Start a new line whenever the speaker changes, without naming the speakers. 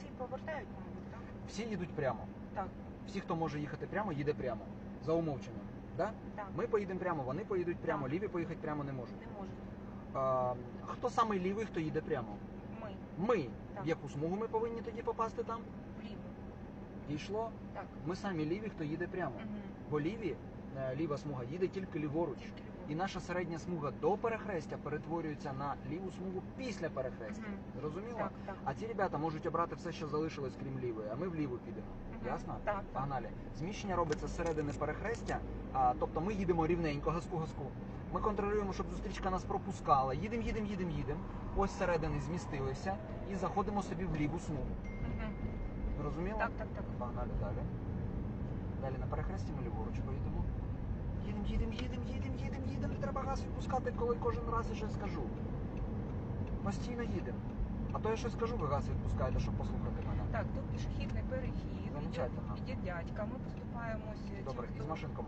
всі повертають, мабуть, так?
Всі їдуть прямо.
Так,
Всі, хто може їхати прямо, їде прямо. За умовченням. Да?
так.
Ми поїдемо прямо, вони поїдуть прямо,
Так.
ліві поїхати прямо не можуть.
Не можуть.
А, хто самий лівий, хто їде прямо?
Ми
Ми.
Так.
В яку смугу ми повинні тоді попасти там?
вліво.
Дійшло.
Так.
Ми самі ліві, хто їде прямо.
Угу.
Бо ліві, е, ліва смуга їде тільки ліворуч.
Тільки ліво.
І наша середня смуга до перехрестя перетворюється на ліву смугу після перехрестя.
Мгм.
Зрозуміло?
Так, так.
А ці ребята можуть обрати все, що залишилось, крім лівої, а ми вліву підемо.
Мгм.
Ясно?
Так.
Погнали. Зміщення робиться з середини перехрестя, а, тобто ми їдемо рівненько, газку-газку. Ми контролюємо, щоб зустрічка нас пропускала. Їдемо, їдемо, їдемо, їдемо. Ось середини змістилися і заходимо собі в ліву смугу.
Мгм.
Зрозуміло?
Так, так, так.
Погнали далі. Далі на перехресті ми ліворуч поїдемо. Їдемо, їдемо, їдемо, їдемо, їдемо, їдемо. Не треба газ відпускати, коли кожен раз я щось скажу. Постійно їдемо. А то я щось скажу, ви газ відпускаєте, щоб послухати мене.
Так, тут пішохідний перехід.
Замечательно.
Іде, дядька. Ми поступаємося.
Добре,
тим,
із машинком.